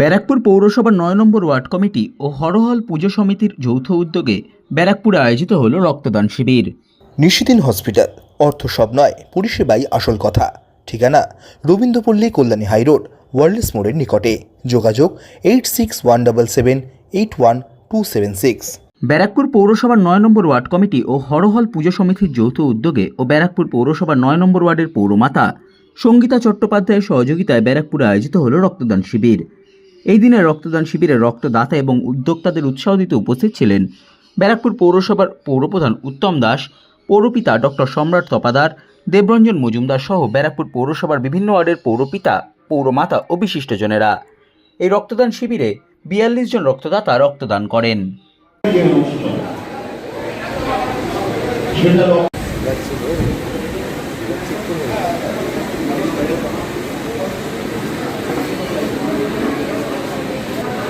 ব্যারাকপুর পৌরসভার নয় নম্বর word committee ও হরহল পুজো সমিতির যৌথ উদ্যোগে ব্যারাকপুরে আয়োজিত হল রক্তদান শিবির। নিশিদিন হসপিটাল অর্থ সব নয় পরিষেবাই আসল কথা। ঠিকানা রবীন্দ্রপল্লী কল্যাণী হাইরোড ওয়ার্ল্ডস মোড়ের নিকটে। যোগাযোগ eight six one double seven eight one two seven six. Barrackpore পৌরসভার নয় নম্বর ওয়ার্ড কমিটি ও হরহল পুজো সমিতির যৌথ উদ্যোগে ও ব্যারাকপুর পৌরসভার নয় নম্বর ওয়ার্ডের পৌরমাতা সঙ্গীতা চট্টোপাধ্যায়ের সহযোগিতায় ব্যারাকপুরে আয়োজিত হল রক্তদান শিবির। এই দিনে রক্তদান শিবিরে রক্তদাতা এবং উদ্যোক্তাদের উৎসাহ দিতে উপস্থিত ছিলেন ব্যারাকপুর পৌরসভার পৌরপ্রধান উত্তম দাস, পৌরপিতা ডক্টর সম্রাট তপাদার, দেবরঞ্জন মজুমদার সহ ব্যারাকপুর পৌরসভার বিভিন্ন ওয়ার্ডের পৌরপিতা, পৌরমাতা ও বিশিষ্টজনেরা। এই রক্তদান শিবিরে বিয়াল্লিশ জন রক্তদাতা রক্তদান করেন।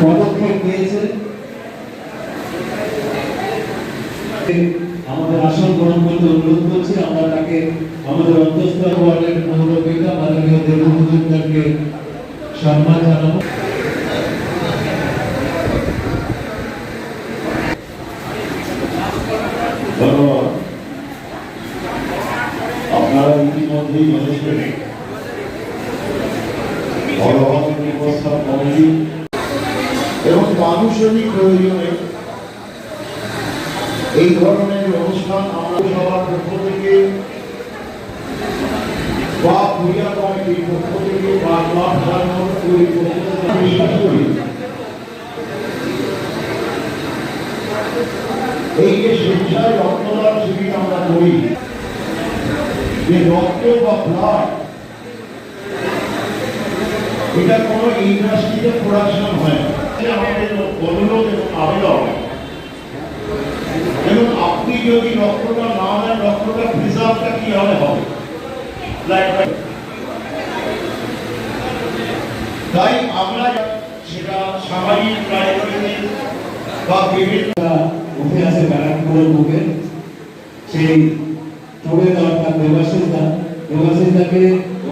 পদক্ষেপ নিয়েছে আমাদের আসন গ্রহণ করতে অনুরোধ করছি, আমরা তাকে আমাদের অন্তস্থ ওয়ার্ডের পৌরপিতা মাননীয় দেবভূষণকে সম্মান জানাব। আপনারা ইতিমধ্যেই মানুষেরই প্রয়োজনে এই। ধরনের অনুষ্ঠান আমরা সবার পক্ষ থেকে বা পূজা কমিটির পক্ষ থেকে বা এই যে স্বেচ্ছায় রক্তদান শিবির আমরা করি, যে রক্ত বা ব্লাড এটা কোনো ইন্ডাস্ট্রিতে প্রোডাকশন হয় আমাদের অনুরোধ এবং আবেদন। এবং আপনি যদি রক্তটা না দেন, রক্তটা প্রিজার্ভটা কি হবে. তাই আমরা সেটা সামাজিক বা বিভিন্ন উঠে ব্যারাকপুরের সেই ছবি দরকার দেবাশিস দা